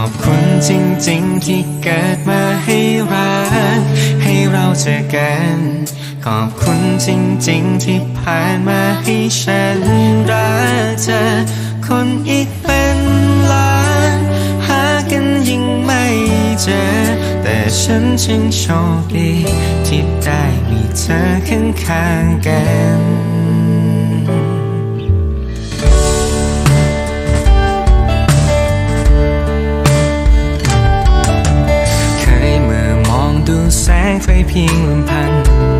อบคุณจริงๆที่เกิดมาให้รัก ให้เราเจอกัน ขอบคุณจริงๆที่ผ่านมาให้ฉันรักเธอคนอีกเป็นล้าน หากันยิ่งไม่เจอ แต่ฉันช่างโชคดี ที่ได้มีเธอข้างๆกัน แสงไฟเพียงลำพัง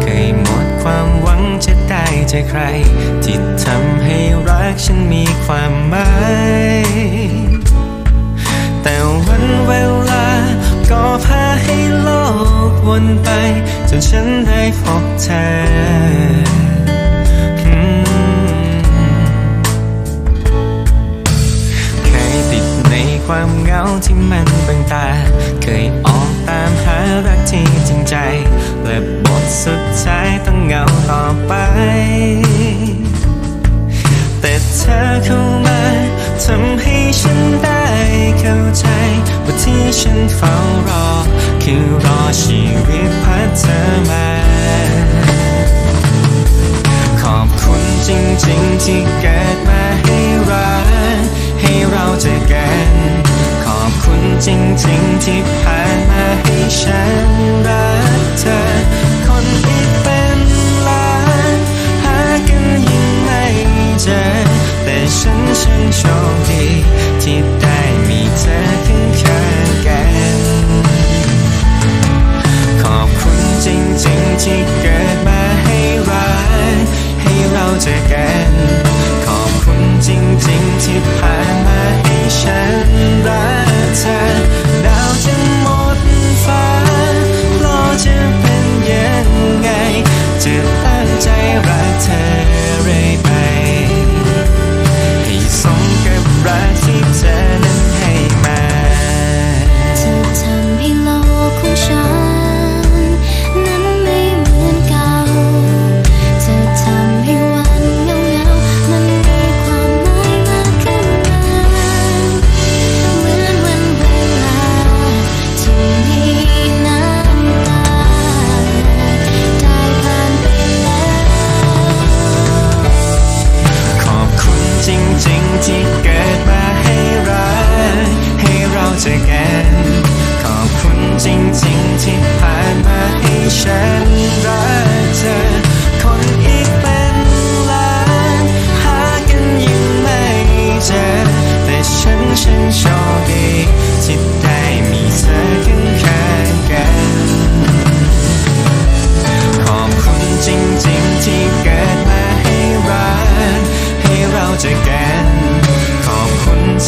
เคยหมดความหวังจะได้เจอใคร ที่ทำให้รักฉันมีความหมายแต่วันเวลาก็พาให้โลกวนไป จนฉันได้พบเธอเคยติดในความเหงาที่มันบังตา เคยออกตามหารัก ที่จริงใจ และบทสุดท้ายต้องเหงาต่อไป แต่เธอเข้ามาทำให้ฉันได้เข้าใจ ว่าที่ฉันเฝ้ารอ คือรอชีวิตพัดเธอมาขอบคุณจริงๆที่เกิดมาให้รักให้เราเจอกัน ขอบคุณจริงๆที่ผ่า ฉันรักเธอ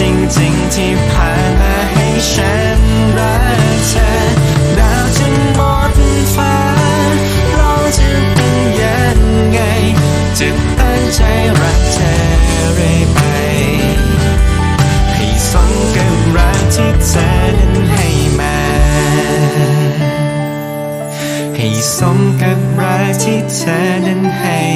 จริงๆที่ผ่านมาให้ฉันรักเธอดาวจะหมดฟ้า เราจะเป็นยังไงจะตั้งใจรักเธอเรื่อยไป ให้สมกับรักที่เธอนั้นให้มา ให้สมกับรักที่เธอนั้นให้